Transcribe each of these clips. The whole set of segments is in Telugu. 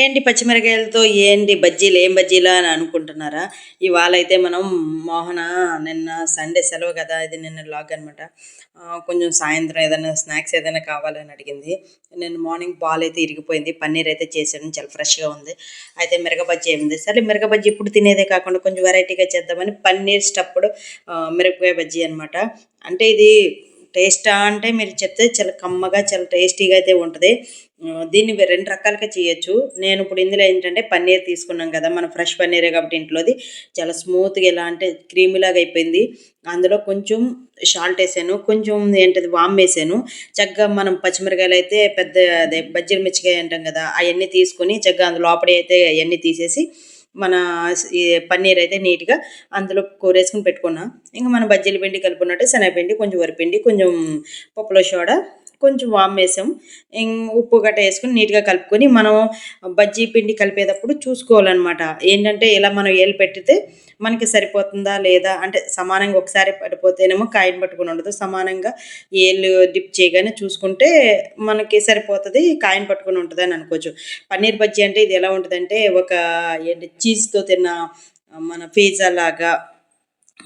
ఏంటి పచ్చిమిరకాయలతో ఏంటి బజ్జీలు ఏం బజ్జీలు అని అనుకుంటున్నారా? ఇవాళ అయితే మనం మోహన నిన్న సండే సెలవు కదా ఇది నిన్న లాగ్ అనమాట కొంచెం సాయంత్రం ఏదైనా స్నాక్స్ ఏదైనా కావాలని అడిగింది. నేను మార్నింగ్ పాలు అయితే ఇరిగిపోయింది పన్నీర్ అయితే చేశాను చాలా ఫ్రెష్గా ఉంది. అయితే మిరగ బజ్జీ ఏముంది? సరే మిరగ బజ్జీ ఇప్పుడు తినేదే కాకుండా కొంచెం వెరైటీగా చేద్దామని పన్నీర్ స్టప్పుడు మిరపకాయ బజ్జీ అనమాట అంటే ఇది టేస్టా అంటే మీరు చెప్తే చాలా కమ్మగా చాలా టేస్టీగా అయితే ఉంటుంది. దీన్ని రెండు రకాలుగా చేయొచ్చు. నేను ఇప్పుడు ఇందులో ఏంటంటే పన్నీర్ తీసుకున్నాం కదా మన ఫ్రెష్ పన్నీరే కాబట్టి ఇంట్లోది. చాలా స్మూత్గా ఎలా అంటే క్రీమీలాగా అయిపోయింది. అందులో కొంచెం షాల్ట్ వేసాను కొంచెం ఏంటది వామ్ వేసాను. చక్కగా మనం పచ్చిమిరకాయలు అయితే పెద్ద అదే బజ్జీల మిర్చికాయ అంటాం కదా అవన్నీ తీసుకొని చక్కగా అందులో లోపడి అయితే అవన్నీ తీసేసి మన పన్నీర్ అయితే నీట్గా అందులో కూరేసుకుని పెట్టుకున్నాం. ఇంకా మన బజ్జీల పిండి కలుపుకున్నట్టు శనగపిండి కొంచెం వరిపిండి కొంచెం పప్పులో సోడా కొంచెం వామ్ వేసాం. ఇం- ఉప్పు గట్ట వేసుకుని నీట్గా కలుపుకొని మనం బజ్జీ పిండి కలిపేటప్పుడు చూసుకోవాలన్నమాట. ఏంటంటే ఇలా మనం ఏలు పెట్టితే మనకి సరిపోతుందా లేదా అంటే సమానంగా ఒకసారి పడిపోతేనేమో కాయను పట్టుకుని ఉండదు. సమానంగా ఏళ్ళు డిప్ చేయగానే చూసుకుంటే మనకి సరిపోతుంది కాయను పట్టుకుని ఉంటుంది అని అనుకోవచ్చు. పన్నీర్ బజ్జీ అంటే ఇది ఎలా ఉంటుందంటే ఒక ఏంటి చీజ్తో తిన్న మన పిజ్జా లాగా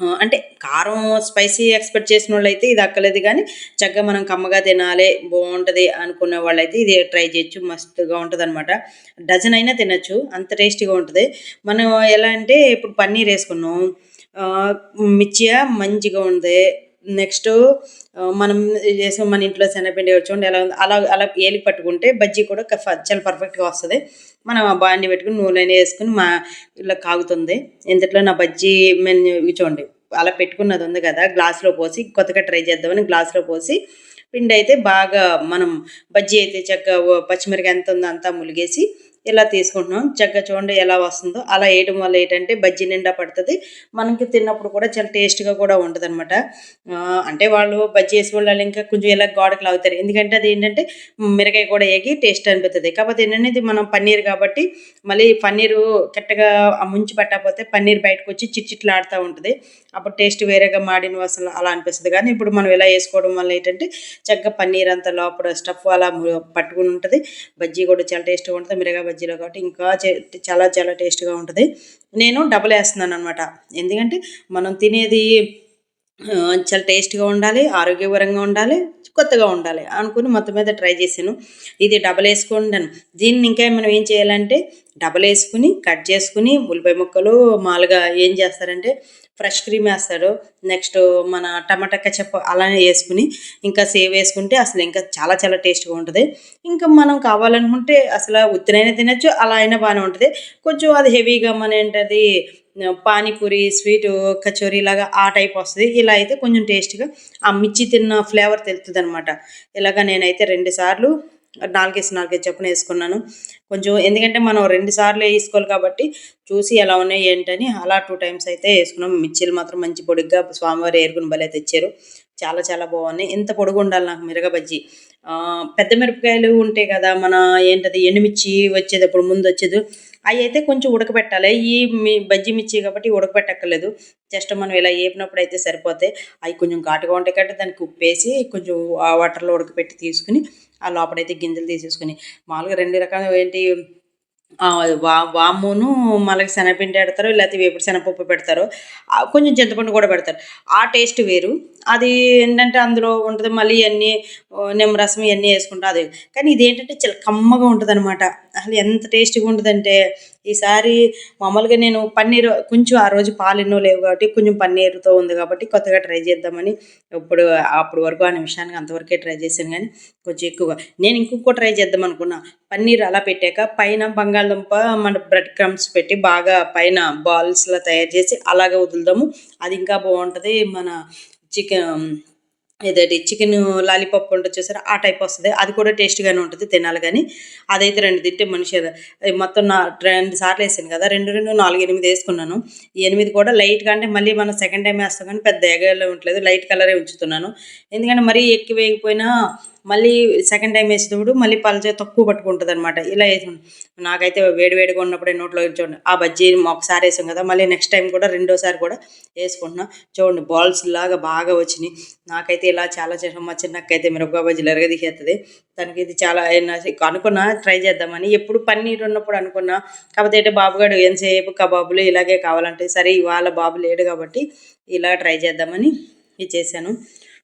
అంటే కారం స్పైసీ ఎక్స్పెక్ట్ చేసిన వాళ్ళు అయితే ఇది అక్కలేదు కానీ చక్కగా మనం కమ్మగా తినాలి బాగుంటుంది అనుకునే వాళ్ళైతే ఇది ట్రై చేయొచ్చు. మస్తుగా ఉంటుంది అనమాట డజన్ అయినా తినచ్చు అంత టేస్టీగా ఉంటుంది. మనం ఎలా అంటే ఇప్పుడు పన్నీర్ వేసుకున్నాం. ఆ, మిర్చి మంచిగా ఉంది నెక్స్ట్ మనం చేసిన మన ఇంట్లో శనగపిండి చూడండి ఎలా అలా అలా ఏలికి పట్టుకుంటే బజ్జీ కూడా చాలా పర్ఫెక్ట్గా వస్తుంది. మనం ఆ బాండి పెట్టుకుని నూనె వేసుకుని మా ఇలా కాగుతుంది. ఇంతట్లో నా బజ్జీ మెన్యూ చూడండి అలా పెట్టుకున్నది ఉంది కదా గ్లాస్లో పోసి కొత్తగా ట్రై చేద్దామని గ్లాస్లో పోసి పిండి అయితే బాగా మనం బజ్జీ అయితే చక్కగా పచ్చిమిరకాయ ఎంత ఉందో అంతా ములిగేసి ఇలా తీసుకుంటున్నాం. చక్కగా చూడండి ఎలా వస్తుందో. అలా వేయడం వల్ల ఏంటంటే బజ్జీ నిండా పడుతుంది. మనకి తిన్నప్పుడు కూడా చాలా టేస్ట్గా కూడా ఉంటుంది అనమాట అంటే వాళ్ళు బజ్జీ వేసి వాళ్ళు ఇంకా కొంచెం ఇలా గోడకు లాగుతారు. ఎందుకంటే అది ఏంటంటే మిరకాయ కూడా వేగి టేస్ట్ అనిపిస్తుంది కాకపోతే ఏంటంటే ఇది మనం పన్నీర్ కాబట్టి మళ్ళీ పన్నీరు కరెక్ట్గా ముంచి పట్టకపోతే పన్నీర్ బయటకు వచ్చి చిట్చిట్లాడుతూ ఉంటుంది. అప్పుడు టేస్ట్ వేరేగా మాడిన వాసన అలా అనిపిస్తుంది. కానీ ఇప్పుడు మనం ఇలా వేసుకోవడం వల్ల ఏంటంటే చక్కగా పన్నీర్ అంతా లోపల స్టఫ్ అలా పట్టుకుని ఉంటుంది. బజ్జీ కూడా చాలా టేస్ట్గా ఉంటుంది. మిరగా బజ్జీలో కాబట్టి ఇంకా చే- చాలా చాలా టేస్ట్గా ఉంటుంది. నేను డబుల్ వేస్తున్నాను అనమాట ఎందుకంటే మనం తినేది చాలా టేస్ట్గా ఉండాలి ఆరోగ్యపరంగా ఉండాలి కొత్తగా ఉండాలి అనుకుని మొత్తం మీద ట్రై చేశాను. ఇది డబల్ వేసుకుంటాను దీన్ని ఇంకా మనం ఏం చేయాలంటే డబల్ వేసుకుని కట్ చేసుకుని ఉల్లిపాయ ముక్కలు మామూలుగా ఏం చేస్తారంటే ఫ్రెష్ క్రీమ్ వేస్తాడు. నెక్స్ట్ మన టమాటా కచప్ అలానే వేసుకుని ఇంకా సేవ్ వేసుకుంటే అసలు ఇంకా చాలా చాలా టేస్ట్గా ఉంటుంది. ఇంకా మనం కావాలనుకుంటే అసలు ఉత్తినైనా తినచ్చు అలా అయినా బాగానే ఉంటుంది. కొంచెం అది హెవీగా మన ఏంటది పానీపూరి స్వీటు కచోరీ లాగా ఆ టైప్ వస్తుంది. ఇలా అయితే కొంచెం టేస్ట్గా ఆ మిర్చి తిన్న ఫ్లేవర్ తెలుస్తుంది అనమాట ఇలాగ నేనైతే రెండు సార్లు నాలుగేసి నాలుగేసి చొప్పున వేసుకున్నాను. కొంచెం ఎందుకంటే మనం రెండు సార్లు వేసుకోవాలి కాబట్టి చూసి ఎలా ఉన్నాయి ఏంటని అలా టూ టైమ్స్ అయితే వేసుకున్నాం. మిర్చీలు మాత్రం మంచి పొడిగ్గా స్వామివారి ఏరుకుని భలే తెచ్చారు. చాలా చాలా బాగున్నాయి. ఎంత పొడుగు ఉండాలి నాకు మిరగ బజ్జీ. పెద్ద మిరపకాయలు ఉంటాయి కదా మన ఏంటది ఎండుమిర్చి వచ్చేటప్పుడు ముందు వచ్చేది అవి అయితే కొంచెం ఉడకబెట్టాలి. ఈ మీ బజ్జి మిర్చి కాబట్టి ఉడకబెట్టక్కర్లేదు. జస్ట్ మనం ఇలా వేపినప్పుడు అయితే సరిపోతాయి అవి కొంచెం ఘాటుగా ఉంటాయి కాబట్టి దానికి ఉప్పు వేసి కొంచెం ఆ వాటర్లో ఉడకబెట్టి తీసుకుని ఆ లోపలైతే గింజలు తీసేసుకుని మామూలుగా రెండు రకాల ఏంటి? వా వామును మళ్ళీ శనగపిండి పెడతారు లేకపోతే వేపుడు శనగపప్పు పెడతారు కొంచెం చింతపండు కూడా పెడతారు. ఆ టేస్ట్ వేరు. అది ఏంటంటే అందులో ఉంటుంది మళ్ళీ అన్నీ నిమ్మరసం ఇవన్నీ వేసుకుంటా అది. కానీ ఇది ఏంటంటే చాలా కమ్మగా ఉంటుంది అనమాట అసలు ఎంత టేస్టీగా ఉంటుందంటే ఈసారి మామూలుగా నేను పన్నీర్ కొంచెం ఆ రోజు పాలు ఎన్నో లేవు కాబట్టి కొంచెం పన్నీర్తో ఉంది కాబట్టి కొత్తగా ట్రై చేద్దామని ఇప్పుడు అప్పటి వరకు ఆ నిమిషానికి అంతవరకే ట్రై చేశాను కానీ కొంచెం ఎక్కువగా. నేను ఇంకొక ట్రై చేద్దాం అనుకున్నా. పన్నీర్ అలా పెట్టాక పైన బంగాళదుంప మన బ్రెడ్ క్రమ్స్ పెట్టి బాగా పైన బాల్స్లా తయారు చేసి అలాగే వదులుదాము. అది ఇంకా బాగుంటుంది మన చికెన్ ఏదైతే చికెన్ లాలీపాప్ ఉంటుంది చూసారా? ఆ టైప్ వస్తుంది. అది కూడా టేస్ట్గానే ఉంటుంది తినాలి కానీ. అదైతే రెండు తింటే మనిషి మొత్తం నా రెండు సార్లు వేసాను కదా రెండు రెండు నాలుగు ఎనిమిది వేసుకున్నాను. ఎనిమిది కూడా లైట్గా అంటే మళ్ళీ మనం సెకండ్ టైం వేస్తాం కానీ పెద్ద ఎగలో ఉండలేదు. లైట్ కలరే ఉంచుతున్నాను. ఎందుకంటే మరీ ఎక్కువ వేయకపోయినా మళ్ళీ సెకండ్ టైం వేసేటప్పుడు మళ్ళీ పల్చ తక్కువ పట్టుకుంటుంది అనమాట ఇలా వేసి నాకైతే వేడి వేడిగా ఉన్నప్పుడే నోట్లో చూడండి. ఆ బజ్జీ ఒకసారి వేసాం కదా మళ్ళీ నెక్స్ట్ టైం కూడా రెండోసారి కూడా వేసుకుంటున్నా. చూడండి బాల్స్ లాగా బాగా వచ్చినాయి. నాకైతే ఇలా చాలా చేసాం మా చిన్నకైతే అయితే మిరపకాయ బజ్జీలు ఎరగదీసేస్తుంది తనకి ఇది చాలా నా- అనుకున్నా ట్రై చేద్దామని. ఎప్పుడు పన్నీర్ ఉన్నప్పుడు అనుకున్నా. కాకపోతే అయితే బాబుగాడు ఎంతసేపు కబాబులు ఇలాగే కావాలంటే సరే ఇవాళ బాబు లేడు కాబట్టి ఇలా ట్రై చేద్దామని ఇది చేశాను.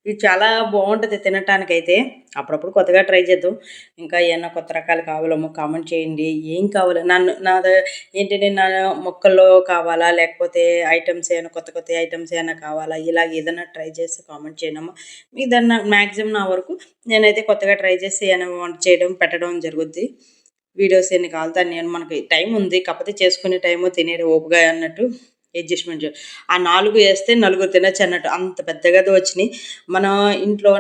ఇది చాలా బాగుంటుంది తినటానికైతే. అప్పుడప్పుడు కొత్తగా ట్రై చేద్దాం. ఇంకా ఏమైనా కొత్త రకాలు కావాలేమో కామెంట్ చేయండి. ఏం కావాలి? నన్ను నా ఏంటంటే నా మొక్కల్లో కావాలా? లేకపోతే ఐటమ్స్ ఏమైనా కొత్త కొత్త ఐటమ్స్ ఏమైనా కావాలా? ఇలాగ ఏదైనా ట్రై చేస్తే కామెంట్ చేయనమ్మా మీకు దాన్ని మ్యాక్సిమం నా వరకు నేనైతే కొత్తగా ట్రై చేసి ఏమైనా వంట చేయడం పెట్టడం జరుగుద్ది. వీడియోస్ ఎన్ని కావాలితే నేను మనకి టైం ఉంది. కాకపోతే చేసుకునే టైము తినేది ఓపుగా అన్నట్టు. అడ్జస్ట్మెంట్ ఆ నాలుగు వేస్తే నలుగురు తినచ్చు అన్నట్టు. అంత పెద్దగా వచ్చినాయి. మన ఇంట్లో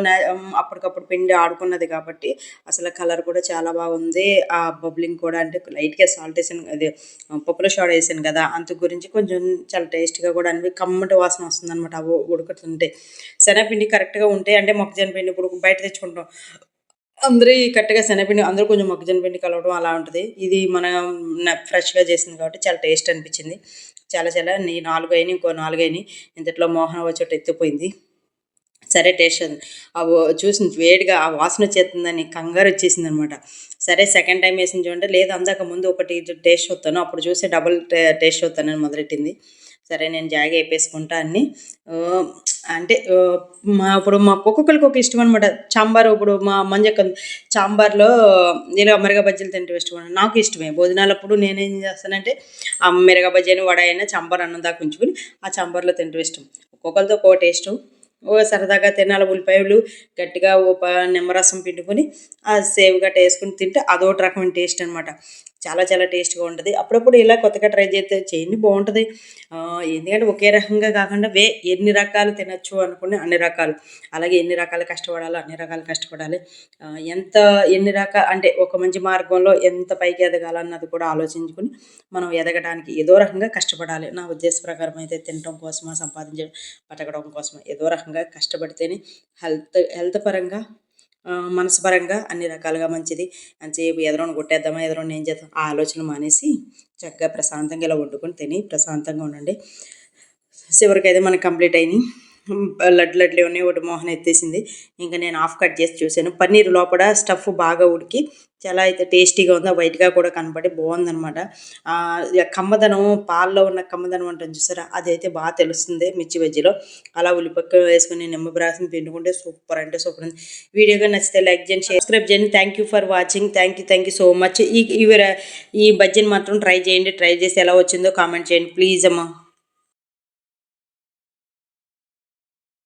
అప్పటికప్పుడు పిండి ఆడుకున్నది కాబట్టి అసలు కలర్ కూడా చాలా బాగుంది. ఆ బబ్లింగ్ కూడా అంటే లైట్గా సాల్ట్ వేసాను అది పప్పులో షాడ్ వేసాను కదా అంత గురించి కొంచెం చాలా టేస్ట్గా కూడా అనిపి కమ్మటి వాసన వస్తుంది అనమాట అవి ఉడుకుతుంటే శనగపిండి కరెక్ట్గా ఉంటే అంటే మొక్కజొన్న పిండి ఇప్పుడు బయట తెచ్చుకుంటాం. అందరూ కరెక్ట్గా శనగపిండి అందరూ కొంచెం మొక్కజొన్న పిండి కలవడం అలా ఉంటుంది. ఇది మనం ఫ్రెష్గా చేసింది కాబట్టి చాలా టేస్ట్ అనిపించింది. చాలా చాలా నీ నాలుగు అయినాయి ఇంకో నాలుగు అయినాయి ఇంతట్లో మోహన వచ్చేట ఎత్తిపోయింది. సరే టేస్ట్ అవి చూసి వేడిగా ఆ వాసన వచ్చేస్తుందని కంగారు వచ్చేసింది అనమాట సరే సెకండ్ టైం వేసింది చూడండి లేదు అందాక ముందు ఒకటి టేస్ట్ వస్తాను అప్పుడు చూసి డబుల్ టేస్ట్ చూస్తానని మొదలెట్టింది. సరే నేను జాగా వేపేసుకుంటా అన్ని. అంటే మా ఇప్పుడు మా ఒక్కొక్కరికి ఒక ఇష్టం అనమాట చాంబార్ ఇప్పుడు మా మంజక్క చాంబార్లో నేను మిరగ బజ్జీలు తింటే ఇష్టం నాకు ఇష్టమే. భోజనాలప్పుడు నేనేం చేస్తానంటే ఆ మిరగ బజ్జీ అని వడ అయినా చాంబార్ అన్నం దాకా ఉంచుకొని ఆ చాంబార్లో తింటే ఇష్టం. ఒక్కొక్కరితో ఒక్కో టేస్ట్. ఓ సరదాగా తినాలి ఉల్లిపాయలు గట్టిగా ఓ నిమ్మరసం పిండుకొని ఆ సేవ్ గట్ట వేసుకుని తింటే అదొకటి రకమైన టేస్ట్ అనమాట చాలా చాలా టేస్ట్గా ఉంటుంది. అప్పుడప్పుడు ఇలా కొత్తగా ట్రై చేస్తే చేయండి బాగుంటుంది. ఎందుకంటే ఒకే రకంగా కాకుండా వే ఎన్ని రకాలు తినచ్చు అనుకుని అన్ని రకాలు. అలాగే ఎన్ని రకాలు కష్టపడాలో అన్ని రకాలు కష్టపడాలి. ఎంత ఎన్ని రకాల అంటే ఒక మంచి మార్గంలో ఎంత పైకి ఎదగాలన్నది కూడా ఆలోచించుకుని మనం ఎదగడానికి ఏదో రకంగా కష్టపడాలి. నా ఉద్దేశ ప్రకారం అయితే తినడం కోసమా సంపాదించడం బతకడం కోసమా ఏదో రకంగా కష్టపడితేనే హెల్త్ హెల్త్ పరంగా మనసుపరంగా అన్ని రకాలుగా మంచిది. అంతసేపు ఎదరోని కొట్టేద్దామా ఎదరోని ఏం చేద్దాం ఆ ఆలోచన మానేసి చక్కగా ప్రశాంతంగా ఇలా వండుకొని తిని ప్రశాంతంగా ఉండండి. చివరికి అయితే కంప్లీట్ అయినాయి. లడ్డు లడ్లు ఉన్నాయి ఒకటి మోహన్ ఎత్తేసింది. ఇంకా నేను ఆఫ్ కట్ చేసి చూశాను. పన్నీర్ లోపల స్టఫ్ బాగా ఉడికి చాలా అయితే టేస్టీగా ఉంది. వైట్గా కూడా కనపడి బాగుందనమాట ఇక కమ్మదనం పాల్లో ఉన్న కమ్మదనం ఉంటుంది చూసారా? అదైతే బాగా తెలుస్తుంది మిర్చి బజ్జీలో. అలా ఉల్లిపక్క వేసుకుని నిమ్మబ్రాసం పిండుకుంటే సూపర్ అంటే సూపర్ ఉంది. వీడియోగా నచ్చితే లైక్ చేయండి సబ్స్క్రైబ్ చేయండి. Thank you for watching thank you thank you so much ఈ ఈ బజ్జీని మాత్రం ట్రై చేయండి. ట్రై చేసి ఎలా వచ్చిందో కామెంట్ చేయండి. ప్లీజ్ అమ్మా.